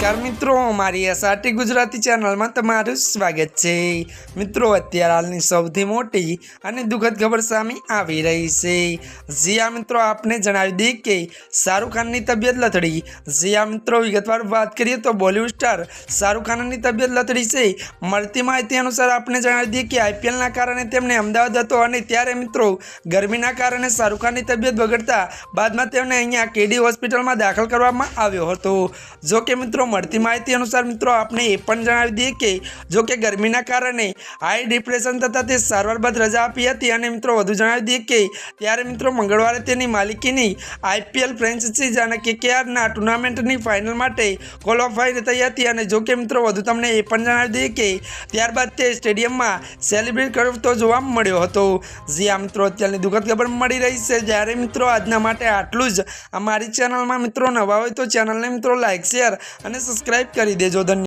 નમસ્કાર મિત્રો, મારી એસઆરટી ગુજરાતી ચેનલમાં તમારું સ્વાગત છે. મિત્રો, અત્યારે હાલની સૌથી મોટી અને દુઃખદ ખબર સામે આવી રહી છે. જીયા મિત્રો, આપને જણાવી દઈએ કે શાહરૂખ ખાનની તબિયત લથડી. જીયા મિત્રો, વિગતવાર વાત કરીએ તો બોલિવૂડ સ્ટાર શાહરૂખ ખાનની તબિયત લથડી છે. મળતી માહિતી અનુસાર આપને જણાવી દઈએ કે આઈપીએલના કારણે તેમને અમદાવાદ હતો અને ત્યારે મિત્રો ગરમીના કારણે શાહરૂખ ખાનની તબિયત બગડતા બાદમાં તેમને અહીંયા કેડી હોસ્પિટલમાં દાખલ કરવામાં આવ્યો હતો. જો કે મિત્રો મળતી માહિતી અનુસાર મિત્રો, આપને એ પણ જણાવી દઈએ કે, જો કે ગરમીના કારણે હાઈ ડિપ્રેશન થતાં તે સારવાર બાદ રજા આપી હતી અને મિત્રો, વધુ જણાવી દઈએ કે, ત્યારે મિત્રો મંગળવારે તેની માલિકીની આઈપીએલ ફ્રેન્ચાઇઝી અને કેકેઆરના ટુર્નામેન્ટની ફાઇનલ માટે ક્વોલિફાઈ થઈ હતી અને જો કે મિત્રો, વધુ તમને એ પણ જણાવી દઈએ કે, ત્યારબાદ તે સ્ટેડિયમમાં સેલિબ્રેટ કરતો જોવા મળ્યો હતો. જે આ મિત્રો, અત્યારની દુઃખદ ખબર મળી રહી છે. જ્યારે મિત્રો, આજના માટે આટલું જ અમારી ચેનલમાં મિત્રો નવા હોય તો ચેનલને મિત્રો લાઇક શેર અને સબસ્ક્રાઇબ કરી દેજો. ધન્યવાદ.